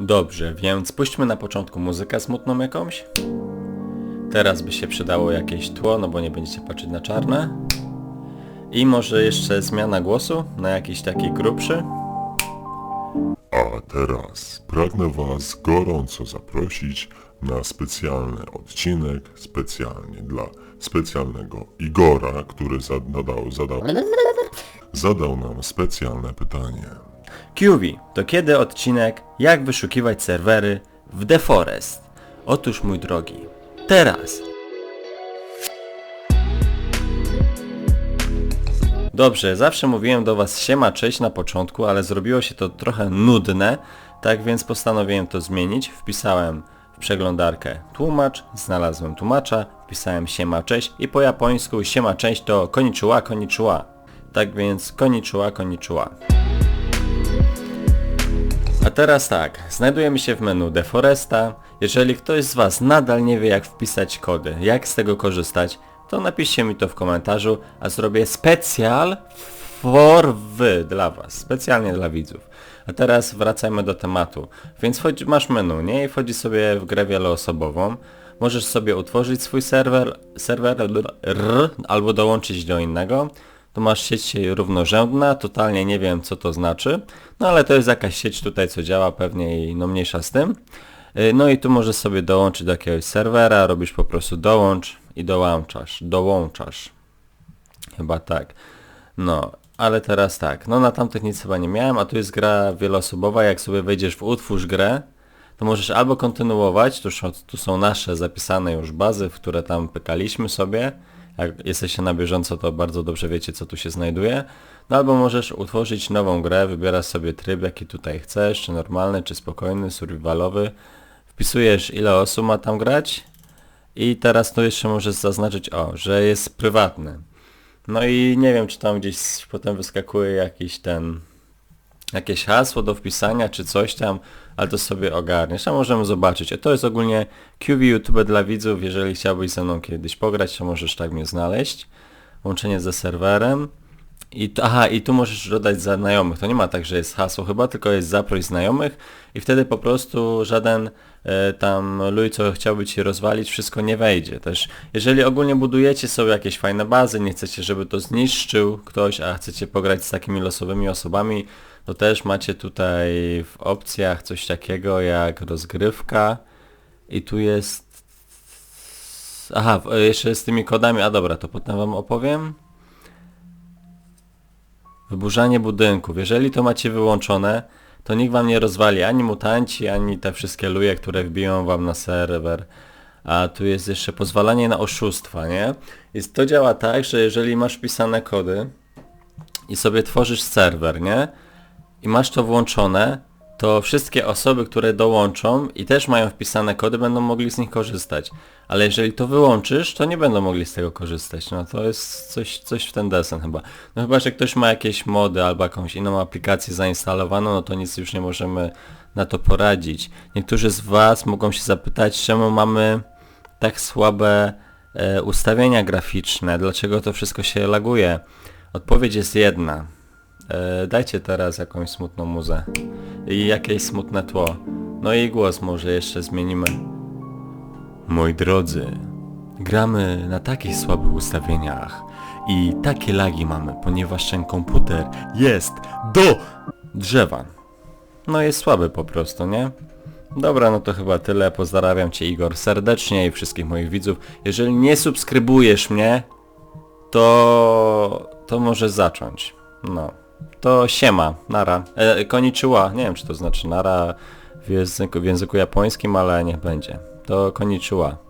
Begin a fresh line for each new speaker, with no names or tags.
Dobrze, więc puśćmy na początku muzykę smutną jakąś. Teraz by się przydało jakieś tło, no bo nie będziecie patrzeć na czarne. I może jeszcze zmiana głosu na jakiś taki grubszy.
A teraz pragnę Was gorąco zaprosić na specjalny odcinek, specjalnie dla specjalnego Igora, który zadał, zadał, zadał nam specjalne pytanie.
QV, to kiedy odcinek Jak wyszukiwać serwery w The Forest? Otóż mój drogi, teraz! Dobrze, zawsze mówiłem do Was siema, cześć na początku, ale zrobiło się to trochę nudne, tak więc postanowiłem to zmienić. Wpisałem w przeglądarkę tłumacz, znalazłem tłumacza, wpisałem siema, cześć i po japońsku siema, cześć to konnichiwa, konnichiwa. Tak więc konnichiwa, konnichiwa. A teraz tak, znajdujemy się w menu Deforesta. Jeżeli ktoś z Was nadal nie wie jak wpisać kody, jak z tego korzystać, to napiszcie mi to w komentarzu, a zrobię specjal for wy dla Was, specjalnie dla widzów. A teraz wracajmy do tematu. Więc wchodzi, masz menu, nie? I wchodzi sobie w grę wieloosobową. Możesz sobie utworzyć swój serwer, serwer r, albo dołączyć do innego. Tu masz sieć równorzędna, totalnie nie wiem co to znaczy, no ale to jest jakaś sieć tutaj co działa pewnie i no mniejsza z tym. Y, No i tu możesz sobie dołączyć do jakiegoś serwera, robisz po prostu dołącz i dołączasz, dołączasz. Chyba tak. No, ale teraz tak. No na tamtych nic chyba nie miałem, a tu jest gra wieloosobowa, jak sobie wejdziesz w utwórz grę, to możesz albo kontynuować, tu, tu są nasze zapisane już bazy, w które tam pykaliśmy sobie. Jak jesteście na bieżąco, to bardzo dobrze wiecie, co tu się znajduje. No albo możesz utworzyć nową grę, wybierasz sobie tryb, jaki tutaj chcesz, czy normalny, czy spokojny, survivalowy. Wpisujesz, ile osób ma tam grać i teraz tu jeszcze możesz zaznaczyć, o, że jest prywatny. No i nie wiem, czy tam gdzieś potem wyskakuje jakiś ten jakieś hasło do wpisania czy coś tam, ale to sobie ogarniesz, a możemy zobaczyć. To jest ogólnie QV YouTube dla widzów, jeżeli chciałbyś ze mną kiedyś pograć, to możesz tak mnie znaleźć. Łączenie ze serwerem. I aha, i tu możesz dodać znajomych. To nie ma tak, że jest hasło chyba, tylko jest zaproś znajomych i wtedy po prostu żaden e, tam luj, co chciałby ci rozwalić, wszystko nie wejdzie. Też jeżeli ogólnie budujecie sobie jakieś fajne bazy, nie chcecie, żeby to zniszczył ktoś, a chcecie pograć z takimi losowymi osobami, to też macie tutaj w opcjach coś takiego jak rozgrywka i tu jest... Aha, jeszcze z tymi kodami, a dobra, to potem wam opowiem. Wyburzanie budynków. Jeżeli to macie wyłączone, to nikt wam nie rozwali ani mutanci, ani te wszystkie luje, które wbiją wam na serwer. A tu jest jeszcze pozwalanie na oszustwa, nie? Jest, to działa tak, że jeżeli masz wpisane kody i sobie tworzysz serwer, nie? I masz to włączone, to wszystkie osoby, które dołączą i też mają wpisane kody, będą mogli z nich korzystać. Ale jeżeli to wyłączysz, to nie będą mogli z tego korzystać. No to jest coś, coś w ten desen chyba. No chyba, że ktoś ma jakieś mody albo jakąś inną aplikację zainstalowaną, no to nic już nie możemy na to poradzić. Niektórzy z Was mogą się zapytać, czemu mamy tak słabe e, ustawienia graficzne, dlaczego to wszystko się laguje. Odpowiedź jest jedna. E, dajcie teraz jakąś smutną muzę. I jakieś smutne tło. No i głos może jeszcze zmienimy. Moi drodzy, gramy na takich słabych ustawieniach i takie lagi mamy, ponieważ ten komputer jest do drzewa. No jest słaby po prostu, nie? Dobra, no to chyba tyle. Pozdrawiam Cię Igor serdecznie i wszystkich moich widzów. Jeżeli nie subskrybujesz mnie, to... to możesz zacząć. No. To siema, nara. E, konnichiwa, nie wiem czy to znaczy nara w języku, w języku japońskim, ale niech będzie. To konnichiwa.